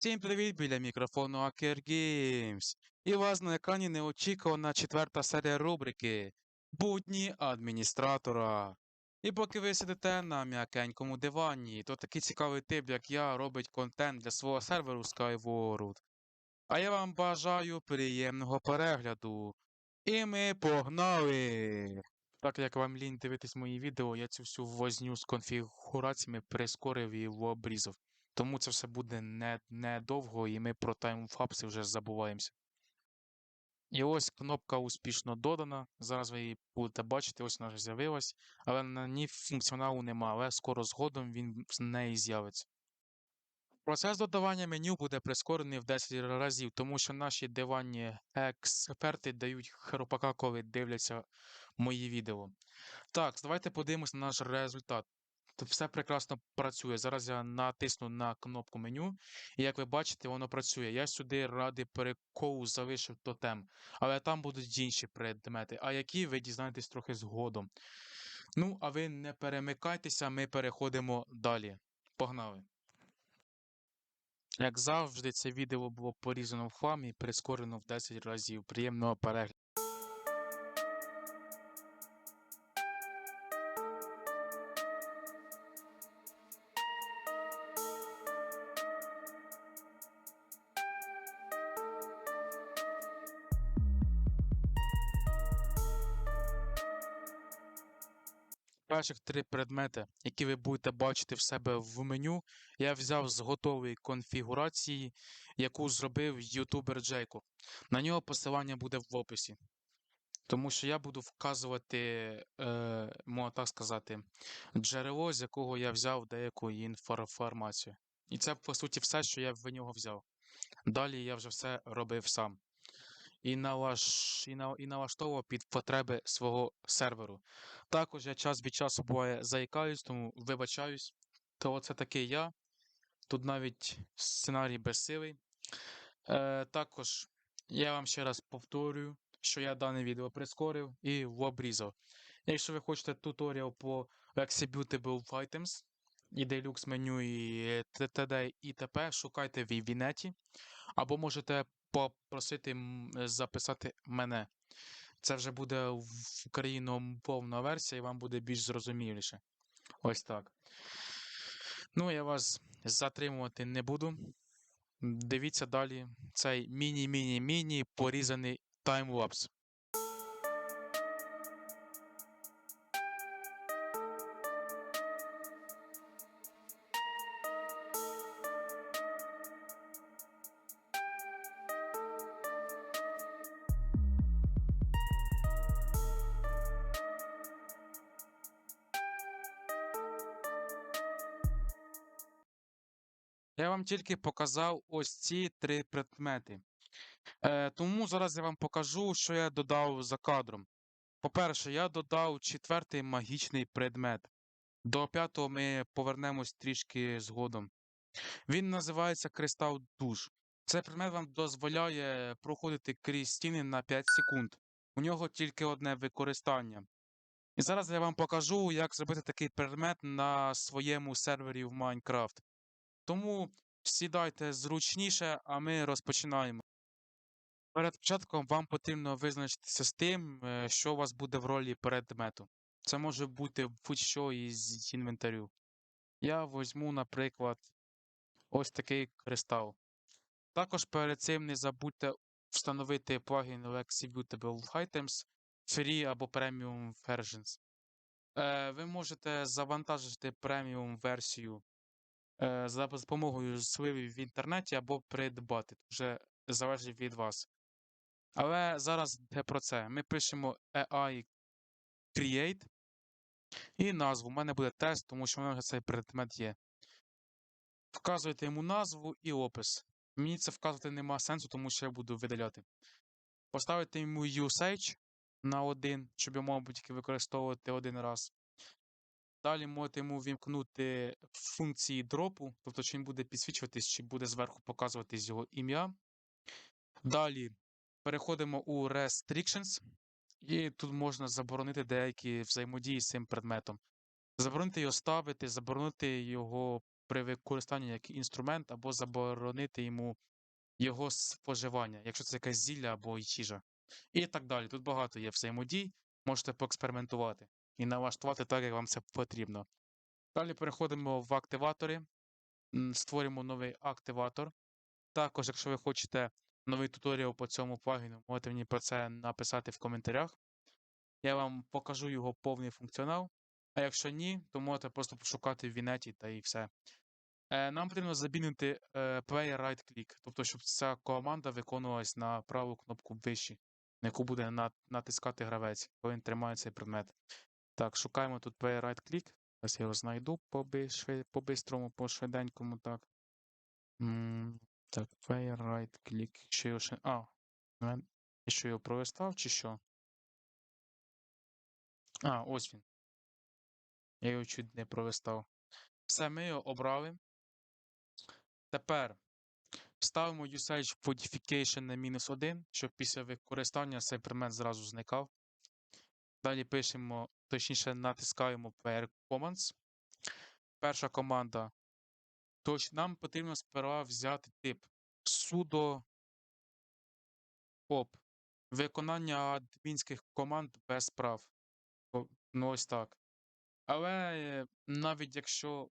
Всім привіт біля мікрофону Hacker Games. І вас на екрані неочікувана четверта серія рубрики Будні адміністратора. І поки ви сидите на м'якенькому дивані, то такий цікавий тип, як я, робить контент для свого серверу Skyward. А я вам бажаю приємного перегляду. І ми погнали! Так як вам лінь дивитись мої відео, я цю всю возню з конфігураціями прискорив і обрізав. Тому це все буде не, недовго, і ми про таймфапси вже забуваємося. І ось кнопка успішно додана. Зараз ви її будете бачити, ось вона вже з'явилась, але на ній функціоналу нема, але скоро згодом він з неї з'явиться. Процес додавання меню буде прискорений в 10 разів, тому що наші диванні експерти дають херопака, коли дивляться мої відео. Так, давайте подивимось на наш результат. Все прекрасно працює. Зараз я натисну на кнопку меню, і як ви бачите, воно працює. Я сюди ради переколу залишив тотем, але там будуть інші предмети, а які ви дізнаєтесь трохи згодом. Ну, а ви не перемикайтеся, ми переходимо далі. Погнали! Як завжди, це відео було порізано в хлам і прискорено в 10 разів. Приємного перегляду. Перших три предмети, які ви будете бачити в себе в меню, я взяв з готової конфігурації, яку зробив ютубер Джейко. На нього посилання буде в описі. Тому що я буду вказувати, е, можна так сказати, джерело, з якого я взяв деяку інформацію. І це, по суті, все, що я в нього взяв. Далі я вже все робив сам. І, налаш... і, на... і налаштовував під потреби свого серверу. Також я час від часу буває заїкаюсь, тому вибачаюсь. То це такий я. Тут навіть сценарій безсилий. Е, також я вам ще раз повторюю, що я дане відео прискорив і обрізав. Якщо ви хочете туторіал по Executable Items, і Deluxe меню, і т.д. і т.п., шукайте в Вінеті, або можете попросити записати мене. Це вже буде в україномовна версія, і вам буде більш зрозуміліше. Ось так. Ну, я вас затримувати не буду. Дивіться далі цей міні-міні-міні порізаний таймлапс. Тільки показав ось ці три предмети. Е, тому зараз я вам покажу, що я додав за кадром. По-перше, я додав четвертий магічний предмет. До п'ятого ми повернемось трішки згодом. Він називається Кристал душ. Цей предмет вам дозволяє проходити крізь стіни на 5 секунд. У нього тільки одне використання. І зараз я вам покажу, як зробити такий предмет на своєму сервері в Майнкрафт. Тому сідайте зручніше, а ми розпочинаємо. Перед початком вам потрібно визначитися з тим, е, що у вас буде в ролі предмету. Це може бути будь-що із інвентарю. Я візьму, наприклад, ось такий кристал. Також перед цим не забудьте встановити плагін Executable Items Free або Premium Versions. Е, ви можете завантажити преміум версію за допомогою сливи в інтернеті або придбати. Вже залежить від вас. Але зараз не про це. Ми пишемо AI Create і назву. У мене буде тест, тому що в мене вже цей предмет є. Вказуєте йому назву і опис. Мені це вказувати нема сенсу, тому що я буду видаляти. Поставити йому usage на один, щоб його, мабуть, тільки використовувати один раз. Далі можете йому вімкнути функції дропу, тобто чи він буде підсвічуватись, чи буде зверху показуватись його ім'я. Далі переходимо у Restrictions, і тут можна заборонити деякі взаємодії з цим предметом. Заборонити його ставити, заборонити його при використанні як інструмент або заборонити йому його споживання, якщо це якесь зілля або їжа. І так далі. Тут багато є взаємодій, можете поекспериментувати і налаштувати так, як вам це потрібно. Далі переходимо в активатори, створюємо новий активатор. Також, якщо ви хочете новий туторіал по цьому плагіну, можете мені про це написати в коментарях. Я вам покажу його повний функціонал. А якщо ні, то можете просто пошукати в Вінеті та і все. Е, нам потрібно забінити е, player right click, тобто, щоб ця команда виконувалась на праву кнопку вище, на яку буде натискати гравець, коли він тримає цей предмет. Так, шукаємо тут right click. Зараз я його знайду по-бистрому, по швиденькому, так. Так, player right click. Ще його ще. А, я що його пролистав, чи що? А, ось він. Я його чуть не пролистав. Все, ми його обрали. Тепер ставимо usage modification на мінус 1, щоб після використання цей предмет зразу зникав. Далі пишемо, точніше, натискаємо player commands. Перша команда. Тож нам потрібно сперва взяти тип sudo op. Виконання адмінських команд без прав. Ну, ось так. Але е, навіть якщо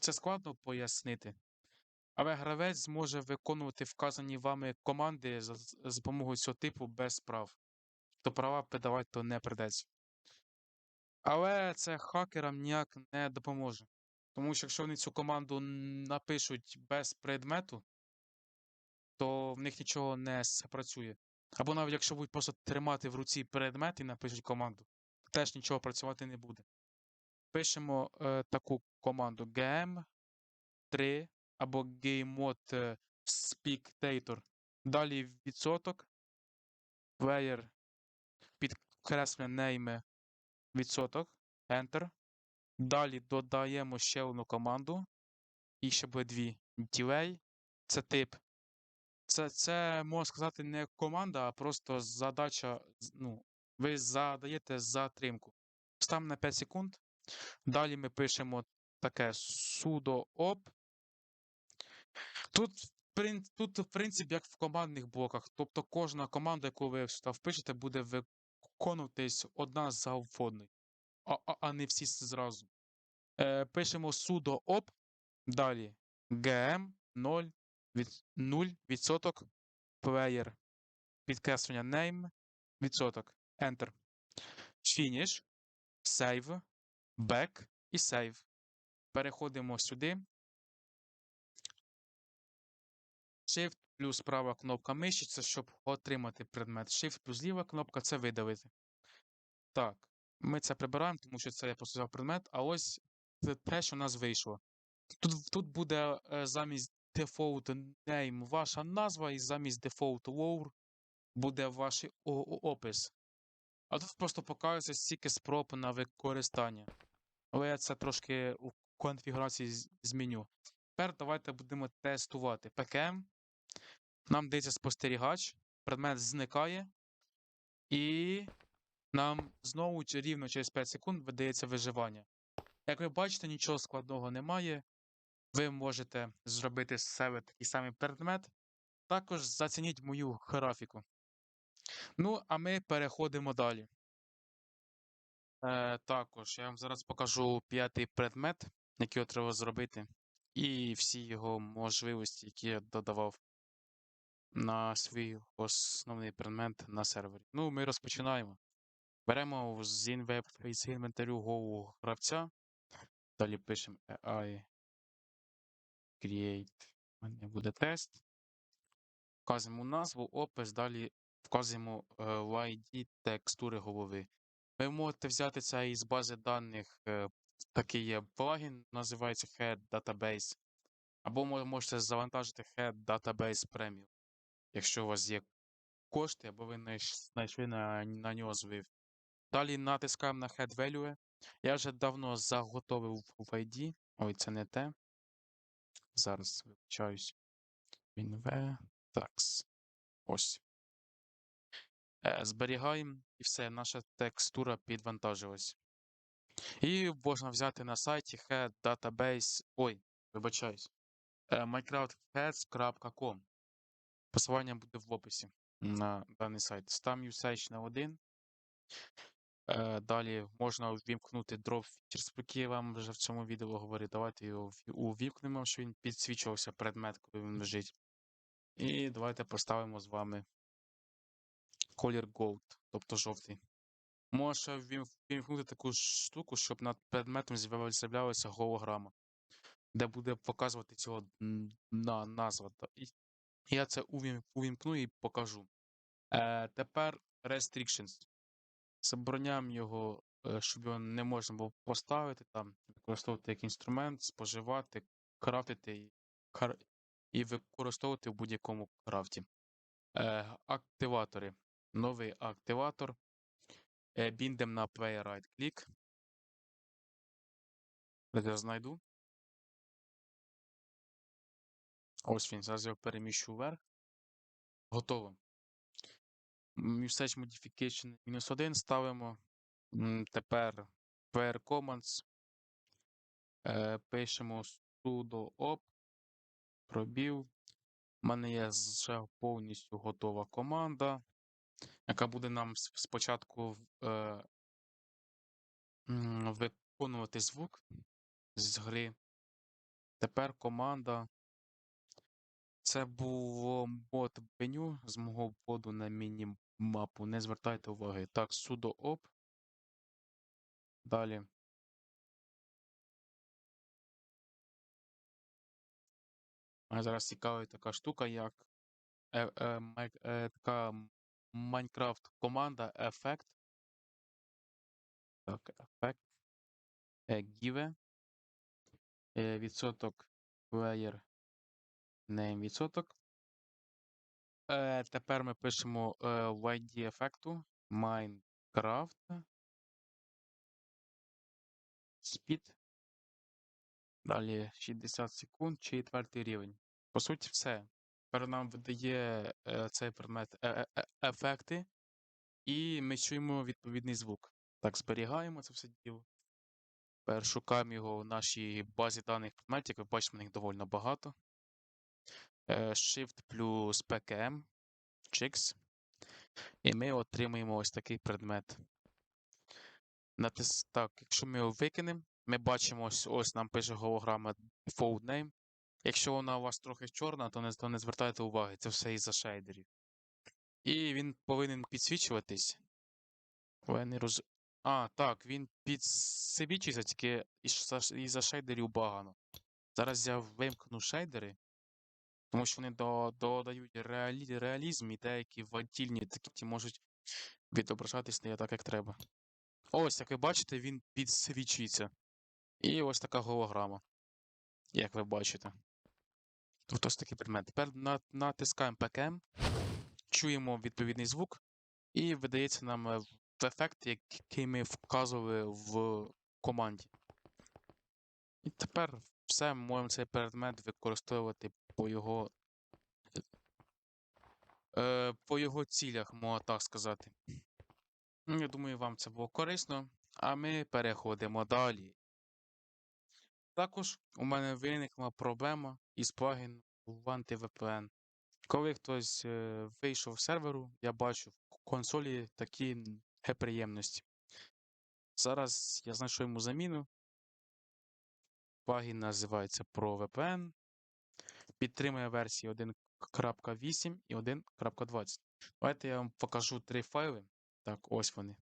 це складно пояснити, але гравець зможе виконувати вказані вами команди за допомогою цього типу без прав. То права передавати то не придеться. Але це хакерам ніяк не допоможе. Тому що якщо вони цю команду напишуть без предмету, то в них нічого не спрацює. Або навіть якщо будуть просто тримати в руці предмет і напишуть команду, теж нічого працювати не буде. Пишемо е, таку команду gm 3 або gamemod е, spectator. Далі відсоток, player, підкреслення name відсоток, enter. Далі додаємо ще одну команду. І ще буде дві. Delay це тип. Це, це можна сказати, не команда, а просто задача. Ну, ви задаєте затримку. Ставимо на 5 секунд. Далі ми пишемо таке sudo op. Тут, тут, в принципі, як в командних блоках. Тобто кожна команда, яку ви сюди впишете, буде виконуватись одна за одною, а, а, а не всі зразу. Е, пишемо sudo op. Далі gm 0 від 0 відсоток player підкреслення name відсоток enter finish save back і save переходимо сюди Shift плюс права кнопка миші це щоб отримати предмет. Shift плюс ліва кнопка це видалити. Так, ми це прибираємо, тому що це я просто предмет, а ось це те, що у нас вийшло. Тут, тут буде е, замість default name ваша назва, і замість default lore буде ваш опис. А тут просто показується стільки спроб на використання. Але я це трошки у конфігурації зміню. Тепер давайте будемо тестувати. PKM. Нам дається спостерігач, предмет зникає, і нам знову рівно через 5 секунд видається виживання. Як ви бачите, нічого складного немає. Ви можете зробити з себе такий самий предмет. Також зацініть мою графіку. Ну, а ми переходимо далі. Е, також я вам зараз покажу п'ятий предмет, який треба зробити, і всі його можливості, які я додавав на свій основний предмет на сервері. Ну, ми розпочинаємо. Беремо з інве- з інвентарю Go гравця. Далі пишемо AI create. У мене буде тест. Вказуємо назву, опис, далі вказуємо е, ID текстури голови. Ви можете взяти це із бази даних, е, такий є плагін, називається Head Database. Або мо- можете завантажити Head Database Premium, якщо у вас є кошти, або ви знайш- знайшли на, на нього звив. Далі натискаємо на Head Value. Я вже давно заготовив в ID. Ой, це не те. Зараз вивчаюсь. Інве. Такс. Ось. Е, Зберігаємо і все, наша текстура підвантажилась. І можна взяти на сайті head database. Ой, вибачаюсь. е, minecraftheads.com. Посилання буде в описі на даний сайт. Там usage на 1. Е, Далі можна увімкнути drop features, про які я вам вже в цьому відео говорив. Давайте його увімкнемо, щоб він підсвічувався предмет, коли він лежить. І давайте поставимо з вами колір Gold, тобто жовтий. Може ввім- ввімкнути таку штуку, щоб над предметом з'являлася голограма, де буде показувати цього на, назва. І я це увім- увімкну і покажу. Е, тепер restrictions. Забороняємо його, е, щоб його не можна було поставити там, використовувати як інструмент, споживати, крафтити і, використовувати в будь-якому крафті. Е, активатори. Новий активатор. Е, біндем на play right click. Я знайду. Ось він. Зараз я переміщу вверх. Готово. Usage Modification мінус 1 ставимо. Тепер PR Commands. Е, пишемо sudo op. Пробів. У мене є вже повністю готова команда, яка буде нам спочатку е, виконувати звук з гри. Тепер команда. Це було мод меню з мого вводу на міні-мапу. Не звертайте уваги. Так, sudo op. Далі. Мене зараз цікавить така штука, як е, е, е, така Minecraft команда Effect. Так, Effect. Е, give. Е, відсоток player name відсоток. Е, тепер ми пишемо е, в ID ефекту Minecraft. Speed. Далі 60 секунд, четвертий рівень. По суті, все. Тепер нам видає е, цей предмет е, е, е, ефекти, і ми чуємо відповідний звук. Так, зберігаємо це все діло. Тепер шукаємо його в нашій базі даних предметів, як ви бачите, їх доволі багато. Е, Shift плюс PKM, Chix. І ми отримуємо ось такий предмет. Натис... Так, якщо ми його викинемо, ми бачимо ось, ось нам пише голограма default name. Якщо вона у вас трохи чорна, то не, то не звертайте уваги, це все із-за шейдерів. І він повинен підсвічуватись. Я не роз... А, так, він підсвічується тільки із-за шейдерів багано. Зараз я вимкну шейдери, тому що вони додають реалі, реалізм і деякі вантільні такі можуть відображатись не так, як треба. Ось, як ви бачите, він підсвічується. І ось така голограма, як ви бачите. Тобто ось такий предмет. Тепер натискаємо PKM, чуємо відповідний звук, і видається нам ефект, який ми вказували в команді. І тепер все, ми можемо цей предмет використовувати по його, е, по його цілях, можна так сказати. Ну, Я думаю, вам це було корисно, а ми переходимо далі. Також у мене виникла проблема із плагіном AntiVPN. Коли хтось е, вийшов з серверу, я бачу в консолі такі неприємності. Зараз я знайшов йому заміну. Плагін називається ProVPN. Підтримує версії 1.8 і 1.20. Давайте я вам покажу три файли. Так, ось вони.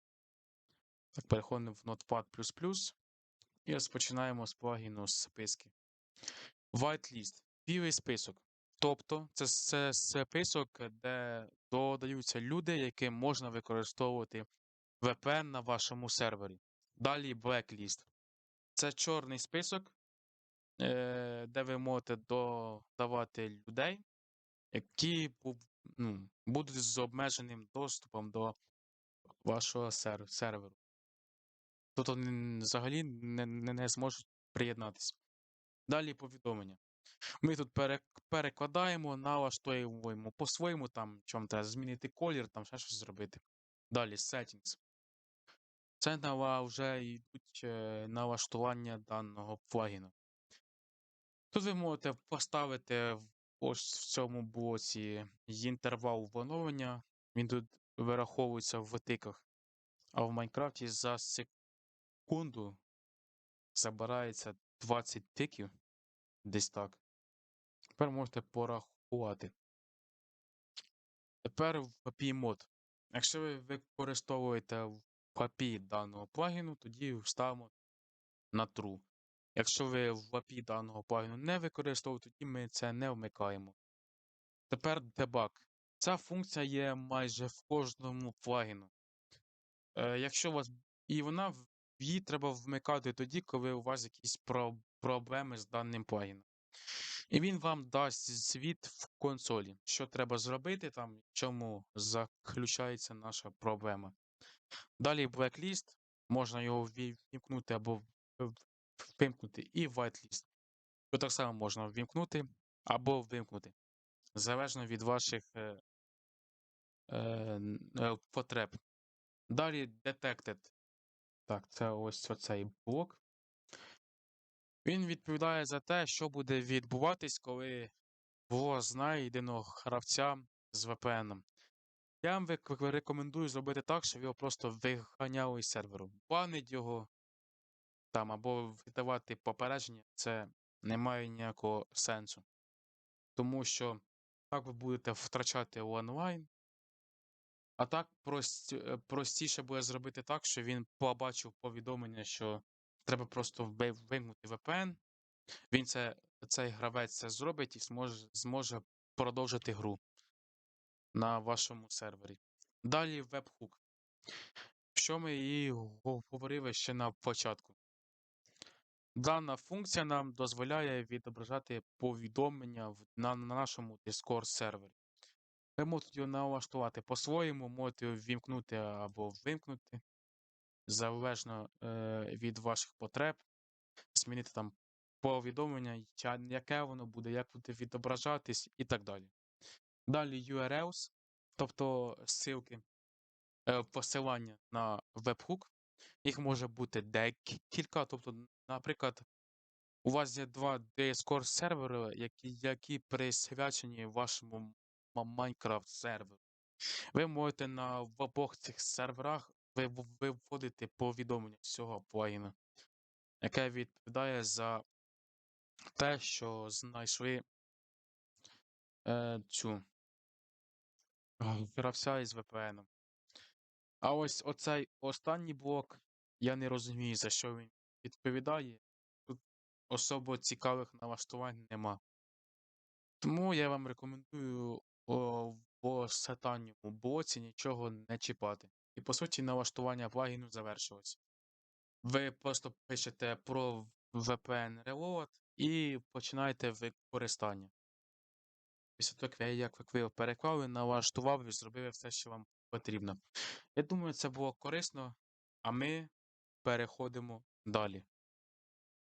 Так, переходимо в Notepad++. І розпочинаємо з плагіну з списки. Whitelist. Білий список. Тобто, це, це список, де додаються люди, яким можна використовувати VPN на вашому сервері. Далі Blacklist. Це чорний список, де ви можете додавати людей, які ну, будуть з обмеженим доступом до вашого серверу. Н- взагалі не, не, не зможуть приєднатися. Далі повідомлення. Ми тут перекладаємо, налаштовуємо по-своєму, там, чому треба змінити колір, там ще щось зробити. Далі settings. Це вже йдуть е, налаштування даного плагіна. Тут ви можете поставити ось в цьому блоці інтервал оновлення. Він тут вираховується в тиках. А в Майнкрафті за секунду забирається 20 тиків. Десь так. Тепер можете порахувати. Тепер в API мод. Якщо ви використовуєте в API даного плагіну, тоді ставимо на true. Якщо ви в API даного плагіну не використовуєте, тоді ми це не вмикаємо. Тепер дебаг. Ця функція є майже в кожному плагіну. Е, якщо у вас і вона її треба вмикати тоді, коли у вас якісь про- проблеми з даним плагіном. І він вам дасть звіт в консолі, що треба зробити там, в чому заключається наша проблема. Далі blacklist, можна його ввімкнути або вимкнути, і whitelist. Його так само можна ввімкнути або вимкнути, залежно від ваших е, е, е, потреб. Далі detected. Так, це ось оцей блок. Він відповідає за те, що буде відбуватись, коли було знайдено гравця з VPN. Я вам рекомендую зробити так, щоб його просто виганяли із серверу. Банить його там або видавати попередження, це не має ніякого сенсу. Тому що так ви будете втрачати онлайн. А так е, простіше буде зробити так, що він побачив повідомлення, що треба просто ви- вимкнути VPN. Він це, цей гравець це зробить і зможе, зможе продовжити гру на вашому сервері. Далі веб-хук. Що ми і говорили ще на початку. Дана функція нам дозволяє відображати повідомлення на, на нашому Discord сервері. Ви можете його налаштувати по-своєму, можете його ввімкнути або вимкнути, залежно е, від ваших потреб, змінити там повідомлення, яке воно буде, як буде відображатись і так далі. Далі URLs, тобто ссылки, е, посилання на веб-хук. Їх може бути декілька. Тобто, наприклад, у вас є два Discord сервери, які, які присвячені вашому Minecraft серверу. Ви можете на в обох цих серверах виводити повідомлення цього плагіна, яке відповідає за те, що знайшли е, цю гравця із VPN. А ось оцей останній блок, я не розумію, за що він відповідає. Тут особо цікавих налаштувань нема. Тому я вам рекомендую о, в останньому блоці нічого не чіпати. І по суті, налаштування плагіну завершилось. Ви просто пишете про VPN Reload і починаєте використання. Після того, як ви переклали, налаштував і зробили все, що вам потрібно. Я думаю, це було корисно, а ми переходимо далі.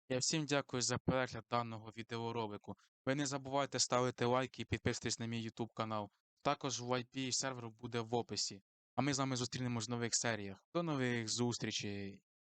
Я всім дякую за перегляд даного відеоролику. Ви не забувайте ставити лайки і підписуйтесь на мій YouTube канал. Також VIP сервер буде в описі. А ми з вами зустрінемось в нових серіях. До нових зустрічей!